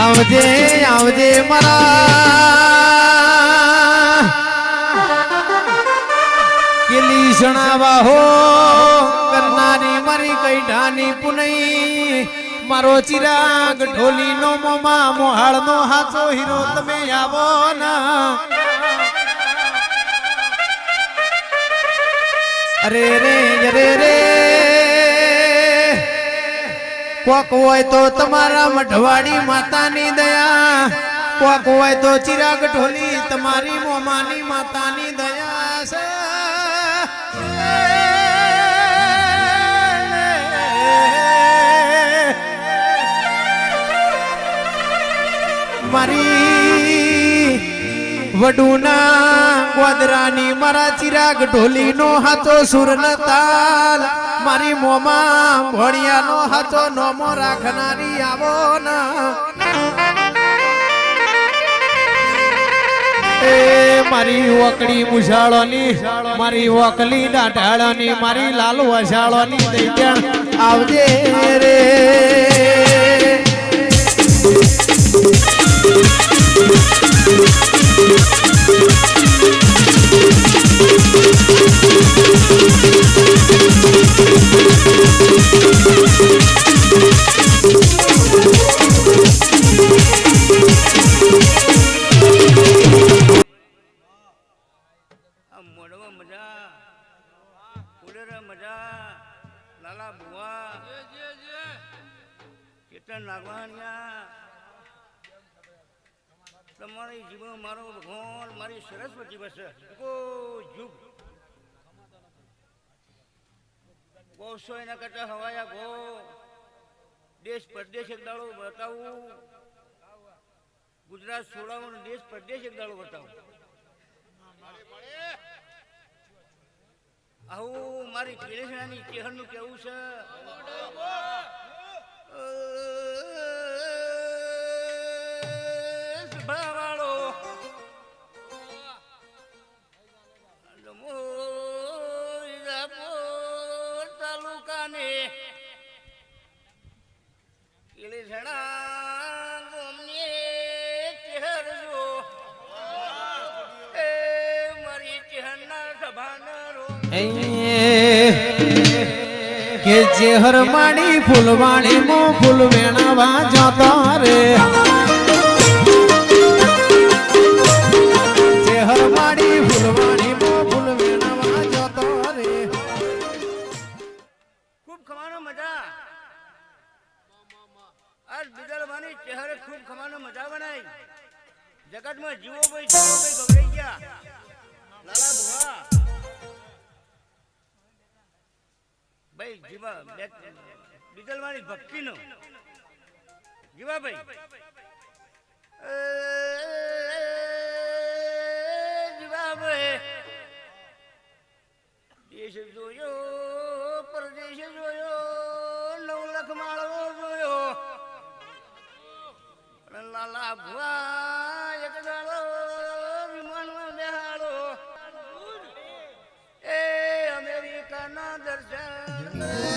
આવજે આવજે મારા. કેલી જણાવા હો, કરનારી મારી કૈઢાની પુનઈ. મારો ચિરાગ ઢોલી નો મોમા મોહાળ નો હાથો હીરો, તમે આવો ના. અરે રે અરે રે. કોક હોય તો તમારા મઢવાડી માતાની દયા. કોક હોય તો ચિરાગ ઢોલી તમારી મોમાની માતાની દયા છે. મારી વડુના ગોદરાની મારા ચિરાગ ઢોલીનો હાચો સુરન તાલ મારી મોમાં ભણિયાનો હાથો નોમો રાખનારી આવો એ મારી વકડી મુશાળોની મારી વકલી દાઢાળોની, મારી લાલ વસાળોની દૈત્યા આવજે રે. આ મજા ઉડેરા મજા, લાલા બુવા કેતન નાગવાણિયા તમારી જીવન મારો ભગવાન, મારી સરસ્વતી બસ. જુગ. ગોસો એના કરતા હવાયા ગો દેશ પરદેશ એક દાડો બતાવું ગુજરાત છોડાવું દેશ પરદેશ એક દાડો બતાવું આવું મારી પેલેસણાની ચેહરનું કેવું છે? તાલુકાને. પેલેસણા કે જે હરમાણી ફૂલવાણી મો ફૂલ વેણાવા જતા રે. ફૂલવાણી મો ફૂલ વેણાવા જતા જગતમાં જીવો ભાઈ જીવો ભાઈ ગભરાઈ ગયા. લાલા ભુવા. જોયો પરદેશ જોયો નવ માળવો જોયો. લાલા ભુવા Yeah.